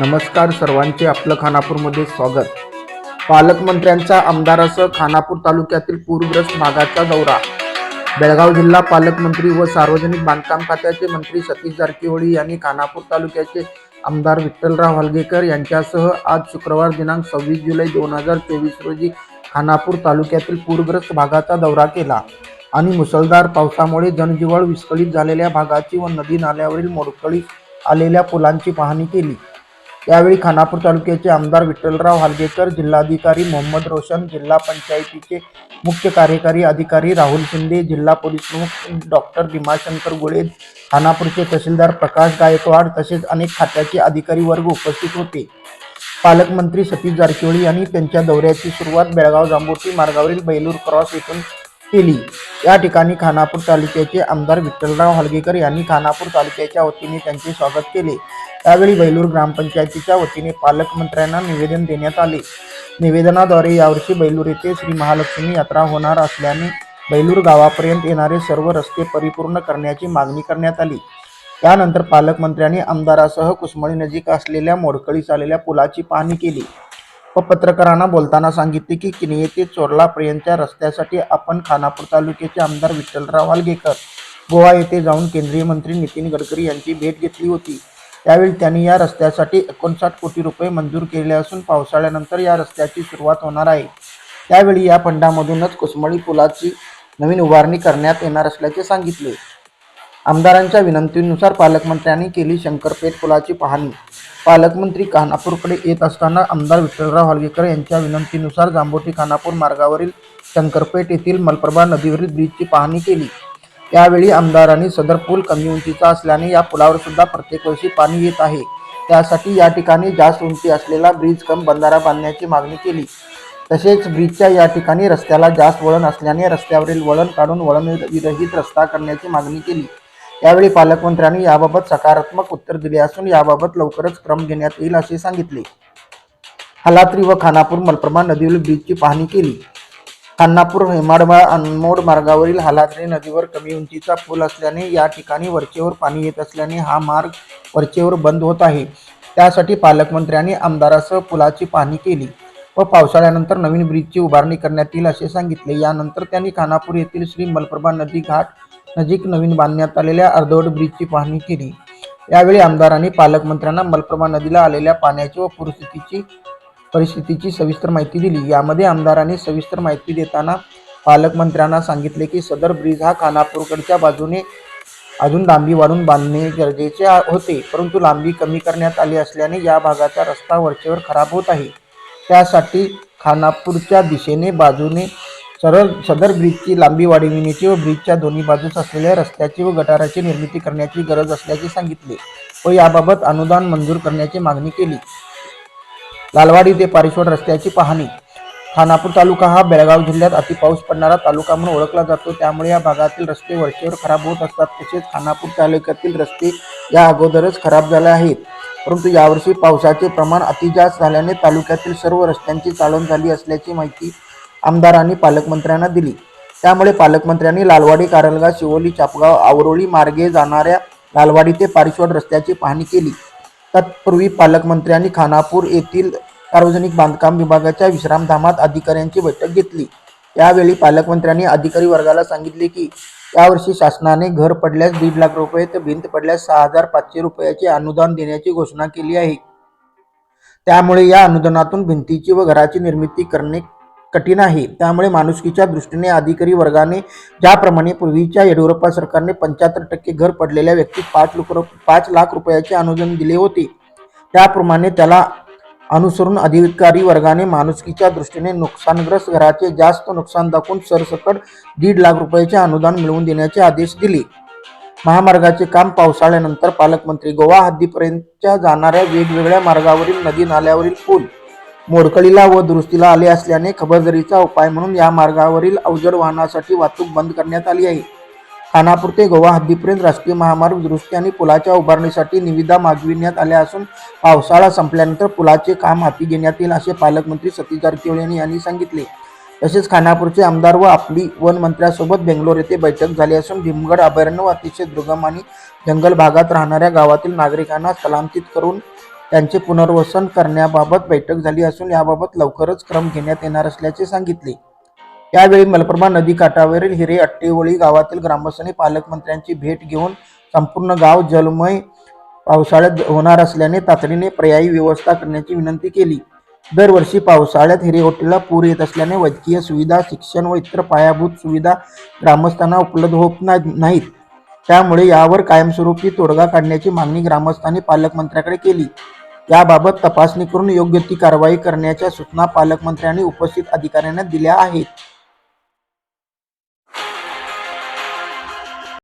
नमस्कार सर्वांचे आपलं खानापूरमध्ये स्वागत. पालकमंत्र्यांचा आमदारासह खानापूर तालुक्यातील पूरग्रस्त भागाचा दौरा. बेळगाव जिल्हा पालकमंत्री व सार्वजनिक बांधकाम खात्याचे मंत्री सतीश जारकिहोळी यांनी खानापूर तालुक्याचे आमदार विठ्ठलराव हलगेकर यांच्यासह आज शुक्रवार दिनांक सव्वीस जुलै दोन हजार चोवीस रोजी खानापूर तालुक्यातील पूरग्रस्त भागाचा दौरा केला. आणि मुसळधार पावसामुळे जनजीवन विस्कळीत झालेल्या भागाची व नदी नाल्यावरील मोडकळीत आलेल्या पुलांची पाहणी केली. यावेळी खानापूर तालुक्याचे आमदार विठ्ठलराव हालगेकर जिल्हाधिकारी मोहम्मद रोशन जिल्हा पंचायतीचे मुख्य कार्यकारी अधिकारी राहुल शिंदे जिल्हा पोलीस प्रमुख डॉक्टर भीमाशंकर गुळे खानापूरचे तहसीलदार प्रकाश गायकवाड तसेच अनेक खात्याचे अधिकारी वर्ग उपस्थित होते. पालकमंत्री सतीश जारकिहोळी यांनी त्यांच्या दौऱ्याची सुरुवात बेळगाव जांभोटी मार्गावरील बैलूर क्रॉस येथून केली. या ठिकाणी खानापूर तालुक्याचे आमदार विठ्ठलराव हलगेकर यांनी खानापूर तालुक्याच्या वतीने त्यांचे स्वागत केले. त्यावेळी बैलूर ग्रामपंचायतीच्या वतीने पालकमंत्र्यांना निवेदन देण्यात आले. निवेदनाद्वारे यावर्षी बैलूर येथे श्री महालक्ष्मी यात्रा होणार असल्याने बैलूर गावापर्यंत येणारे सर्व रस्ते परिपूर्ण करण्याची मागणी करण्यात आली. त्यानंतर पालकमंत्र्यांनी आमदारासह कुसमळी नजीक असलेल्या मोडकळीस आलेल्या पुलाची पाहणी केली. व पत्रकारांना बोलताना सांगितले की किनये ते चोरलापर्यंतच्या रस्त्यासाठी आपण खानापूर तालुक्याचे आमदार विठ्ठलराव वालगेकर गोवा येथे जाऊन केंद्रीय मंत्री नितीन गडकरी यांची भेट घेतली होती. त्यावेळी त्यांनी या रस्त्यासाठी एकोणसाठ कोटी रुपये मंजूर केले असून पावसाळ्यानंतर या रस्त्याची सुरुवात होणार आहे. त्यावेळी या फंडामधूनच कुसमळी पुलाची नवीन उभारणी करण्यात येणार असल्याचे सांगितले. आमदारांच्या विनंतीनुसार पालकमंत्र्यांनी केली शंकरपेठ पुलाची पाहणी. पालकमंत्री खानापूरकडे येत असताना आमदार विठ्ठलराव हलगेकर यांच्या विनंतीनुसार जांभोटी खानापूर मार्गावरील शंकरपेठ येथील मलप्रभा नदीवरील ब्रिजची पाहणी केली. यावेळी आमदारांनी सदर पूल कमी उंचीचा असल्याने या पुलावर सुद्धा प्रत्येक वर्षी पाणी येत आहे. त्यासाठी या ठिकाणी जास्त उंची असलेला ब्रिज कम बंधारा बांधण्याची मागणी केली. तसेच ब्रिजच्या या ठिकाणी रस्त्याला जास्त वळण असल्याने रस्त्यावरील वळण काढून वळण विरहित रस्ता करण्याची मागणी केली. यावेळी पालकमंत्र्यांनी याबाबत सकारात्मक उत्तर दिले असून याबाबत लवकरच क्रम घेण्यात येईल असे सांगितले. हलात्री व खानापूर मलप्रभा नदीवरील ब्रिजची पाहणी केली. खानापूर हेमाडबा अनमोड मार्गावरील हालात्री नदीवर कमी उंचीचा पूल असल्याने या ठिकाणी वरचेवर पाणी येत असल्याने हा मार्ग वरचेवर बंद होत आहे. त्यासाठी पालकमंत्र्यांनी आमदारासह पुलाची पाहणी केली व पावसाळ्यानंतर नवीन ब्रिजची उभारणी करण्यात येईल असे सांगितले. यानंतर त्यांनी खानापूर येथील श्री मलप्रभा नदी घाट नजीक नवीन बांधण्यात आलेल्या अर्धवट ब्रिजची पाहणी केली. यावेळी आमदारांनी पालकमंत्र्यांना मलप्रभा नदीला आलेल्या पाण्याची व परिस्थितीची परिस्थितीची सविस्तर माहिती दिली. यामध्ये आमदारांनी सविस्तर माहिती देताना पालकमंत्र्यांना सांगितले की सदर ब्रिज हा खानापूरकडच्या बाजूने अजून लांबी वाढून बांधणे गरजेचे होते परंतु लांबी कमी करण्यात आली असल्याने या भागाचा रस्ता वरचेवर खराब होत आहे. त्यासाठी खानापूरच्या दिशेने बाजूने सरळ सदर ब्रिजची लांबी वाढविण्याची व ब्रिजच्या दोन्ही बाजूस असलेल्या रस्त्याची व गटाराची निर्मिती करण्याची गरज असल्याचे सांगितले व याबाबत अनुदान मंजूर करण्याची मागणी केली. लालवाडी ते पारिश्वड रस्त्याची पाहणी. खानापूर तालुका हा बेळगाव जिल्ह्यात अति पाऊस पडणारा तालुका म्हणून ओळखला जातो. त्यामुळे या भागातील रस्ते वर्षेवर खराब होत असतात. तसेच खानापूर तालुक्यातील रस्ते या अगोदरच खराब झाले आहेत. परंतु यावर्षी पावसाचे प्रमाण अतिजास्त झाल्याने तालुक्यातील सर्व रस्त्यांची चालवण झाली असल्याची माहिती आमदारांनी पालकमंत्र्यांना दिली. त्यामुळे पालकमंत्र्यांनी लालवाडी कारलगा शिवोली चापगाव आवरोळी मार्गे जाणाऱ्या लालवाडी ते पारिश्वड रस्त्याची पाहणी केली. तत्पूर्वी पालकमंत्र्यांनी खानापूर येथील सार्वजनिक बांधकाम विभागाच्या विश्रामधामात अधिकाऱ्यांची बैठक घेतली. यावेळी पालकमंत्र्यांनी अधिकारी वर्गाला सांगितले की यावर्षी शासनाने घर पडल्यास दीड लाख रुपये तर भिंत पडल्यास सहा हजार पाचशे रुपयाचे अनुदान देण्याची घोषणा केली आहे. त्यामुळे या अनुदानातून भिंतीची व घराची निर्मिती करणे कठीण आहे. त्यामुळे माणुसकीच्या दृष्टीने अधिकारी वर्गाने ज्याप्रमाणे पूर्वीच्या येडियुरप्पा सरकारने पंच्याहत्तर टक्के घर पडलेल्या व्यक्ती पाच लाख पाच लाख रुपयाचे अनुदान दिले होते. त्याप्रमाणे त्याला अनुसरून अधिकारी वर्गाने माणुसकीच्या दृष्टीने नुकसानग्रस्त घराचे जास्त नुकसान दाखवून सरसकट दीड लाख रुपयाचे अनुदान मिळवून देण्याचे आदेश दिले. महामार्गाचे काम पावसाळ्यानंतर पालकमंत्री गोवा हद्दीपर्यंतच्या जाणाऱ्या वेगवेगळ्या मार्गावरील नदी नाल्यावरील पूल मोडकळीला व दुरुस्तीला आले असल्याने खबरदारीचा उपाय म्हणून या मार्गावरील अवजड वाहनासाठी वाहतूक बंद करण्यात आली आहे. खानापूर ते गोवा हद्दीपर्यंत राष्ट्रीय महामार्ग दुरुस्ती आणि पुलाच्या उभारणीसाठी निविदा मागविण्यात आल्या असून पावसाळा संपल्यानंतर पुलाचे काम हाती घेण्यात येईल असे पालकमंत्री सतीश जारकिहोळी यांनी- सांगितले. तसेच खानापूरचे आमदार व आपली वन मंत्र्यासोबत बेंगलोर येथे बैठक झाली असून भीमगड अभयारण्य व अतिशय दुर्गम आणि जंगल भागात राहणाऱ्या गावातील नागरिकांना स्थलांतरित करून त्यांचे पुनर्वसन करण्याबाबत बैठक झाली असून याबाबत लवकरच क्रम घेण्यात येणार असल्याचे सांगितले. यावेळी मलप्रभा नदी काठावरील हिरे अट्टेवळी गावातील ग्रामस्थांनी पालकमंत्र्यांची भेट घेऊन संपूर्ण गाव जलमय पावसाळ्यात होणार असल्याने तातडीने पर्यायी व्यवस्था करण्याची विनंती केली. दरवर्षी पावसाळ्यात हिरेओटीला पूर येत असल्याने वैद्यकीय सुविधा शिक्षण व इतर पायाभूत सुविधा ग्रामस्थांना उपलब्ध होत नाहीत. त्यामुळे यावर कायमस्वरूपी तोडगा काढण्याची मागणी ग्रामस्थांनी पालकमंत्र्याकडे केली. याबाबत तपासणी करून योग्य ती कारवाई करण्याच्या सूचना पालकमंत्र्यांनी उपस्थित अधिकाऱ्यांना दिल्या आहेत.